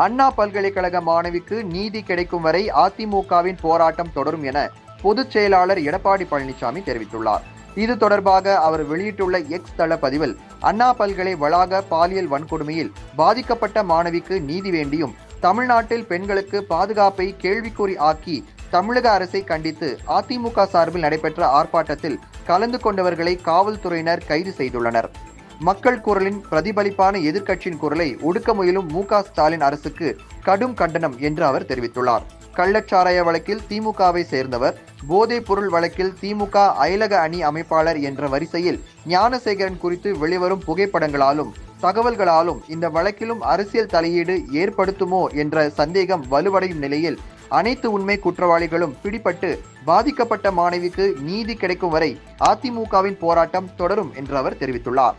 அண்ணா பல்கலைக்கழக மாணவிக்கு நீதி கிடைக்கும் வரை அதிமுகவின் போராட்டம் தொடரும் என பொதுச் செயலாளர் எடப்பாடி பழனிசாமி தெரிவித்துள்ளார். இது தொடர்பாக அவர் வெளியிட்டுள்ள எக்ஸ் தள பதிவில் அண்ணா பல்கலை வளாக பாலியல் வன்கொடுமையில் பாதிக்கப்பட்ட மாணவிக்கு நீதி வேண்டியும் தமிழ்நாட்டில் பெண்களுக்கு பாதுகாப்பை கேள்விக்குறி ஆக்கி தமிழக அரசை கண்டித்து அதிமுக சார்பில் நடைபெற்ற ஆர்ப்பாட்டத்தில் கலந்து கொண்டவர்களை காவல்துறையினர் கைது செய்துள்ளனர். மக்கள் குரலின் பிரதிபலிப்பான எதிர்க்கட்சியின் குரலை ஒடுக்க முயலும் மு ஸ்டாலின் அரசுக்கு கடும் கண்டனம் என்று அவர் தெரிவித்துள்ளார். கள்ளச்சாராய வழக்கில் திமுகவை சேர்ந்தவர் போதைப் பொருள் வழக்கில் திமுக அயலக அணி அமைப்பாளர் என்ற வரிசையில் ஞானசேகரன் குறித்து வெளிவரும் புகைப்படங்களாலும் தகவல்களாலும் இந்த வழக்கிலும் அரசியல் தலையீடு ஏற்படுத்துமோ என்ற சந்தேகம் வலுவடையும் நிலையில் அனைத்து உண்மை குற்றவாளிகளும் பிடிபட்டு பாதிக்கப்பட்ட மாணவிக்கு நீதி கிடைக்கும் வரை அதிமுகவின் போராட்டம் தொடரும் என்று அவர் தெரிவித்துள்ளார்.